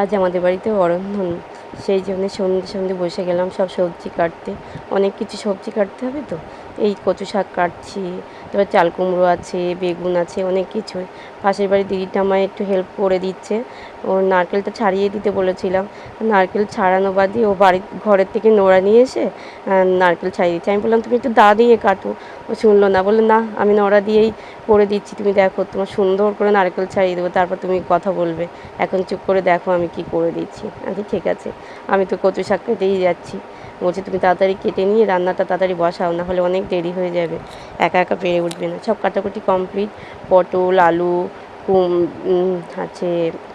আজ আমাদের বাড়িতে অরন্ধন। সেই জন্য সন্ধে সন্ধ্যে বসে গেলাম সব সবজি কাটতে। অনেক কিছু সবজি কাটতে হবে তো? এই কচু শাক কাটছি তারপর চাল কুমড়ো আছে, বেগুন আছে, অনেক কিছুই। পাশের বাড়ির দিদিটা আমায় একটু হেল্প করে দিচ্ছে। ও নারকেলটা ছাড়িয়ে দিতে বলেছিলাম। নারকেল ছাড়ানো বাদে ও বাড়ির ঘরের থেকে নোড়া নিয়ে এসে নারকেল ছাড়িয়ে দিচ্ছে। আমি বললাম, তুমি একটু দা দিয়ে কাটো। ও শুনলো না, বলল, না, আমি নোড়া দিয়েই করে দিচ্ছি, তুমি দেখো, তোমার সুন্দর করে নারকেল ছাড়িয়ে দেবো, তারপর তুমি কথা বলবে। এখন চুপ করে দেখো আমি কি করে দিচ্ছি। আচ্ছা ঠিক আছে, আমি তো কচু শাক কেটেই যাচ্ছি। বলছি, তুমি তাড়াতাড়ি কেটে নিয়ে রান্নাটা তাড়াতাড়ি বসাও, না হলে অনেক দেরি হয়ে যাবে, একা একা পেরে উঠবে না। সব কাটাকুটি কমপ্লিট, পটল, আলু, কুম আছে,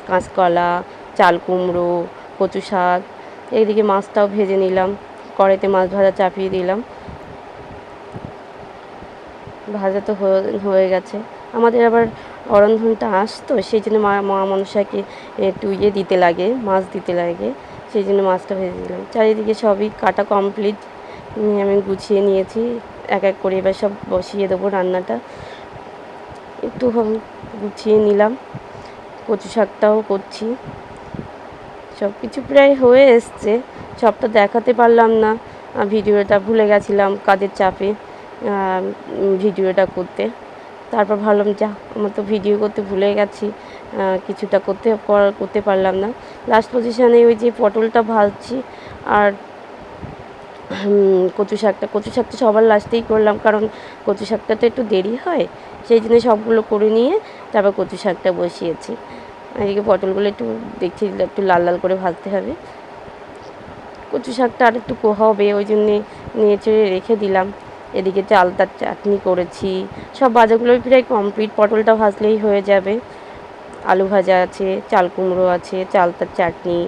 কাঁচকলা, চাল কুমড়ো, কচু শাক এইদিকে মাছটাও ভেজে নিলাম, কড়াইতে মাছ ভাজা চাপিয়ে দিলাম। ভাজা তো হয়ে- গেছে। আমাদের আবার অরন্ধনটা আসতো, সেই জন্য মা মা মনসাকে একটু ইয়ে দিতে লাগে, মাছ দিতে লাগে, সেই জন্য মাছটা ভেজে দিলাম। চারিদিকে সবই কাটা কমপ্লিট আমি গুছিয়ে নিয়েছি, এক এক করে এবার সব বসিয়ে দেবো রান্নাটা। একটু গুছিয়ে নিলাম, কচু শাকটাও করছি। সব কিছু প্রায় হয়ে এসছে, সবটা দেখাতে পারলাম না ভিডিওটা ভুলে গেছিলাম কাজের চাপে। ভিডিওটা করতে। তারপর ভাবলাম, যা, আমার তো ভিডিও করতে ভুলে গেছি। কিছুটা করতে করতে পারলাম না। লাস্ট পজিশনে ওই যে পটলটা ভাজছি আর কচু শাকটা। কচু শাকটা সবার লাস্টেই করলাম কারণ কচু শাকটা তো একটু দেরি হয়। সেই জন্য সবগুলো করে নিয়ে তারপর কচু শাকটা বসিয়েছি। এদিকে পটলগুলো একটু দেখছি, একটু লাল লাল করে ভাজতে হবে। কচু শাকটা আর একটু হবে, ওই জন্যে নিয়ে চেড়ে রেখে দিলাম। এদিকে চালতার চাটনি করেছি। সব ভাজাগুলোই প্রায় কমপ্লিট পটলটা ভাজলেই হয়ে যাবে। আলু ভাজা আছে, চাল কুমড়ো আছে চালতার চাটনি।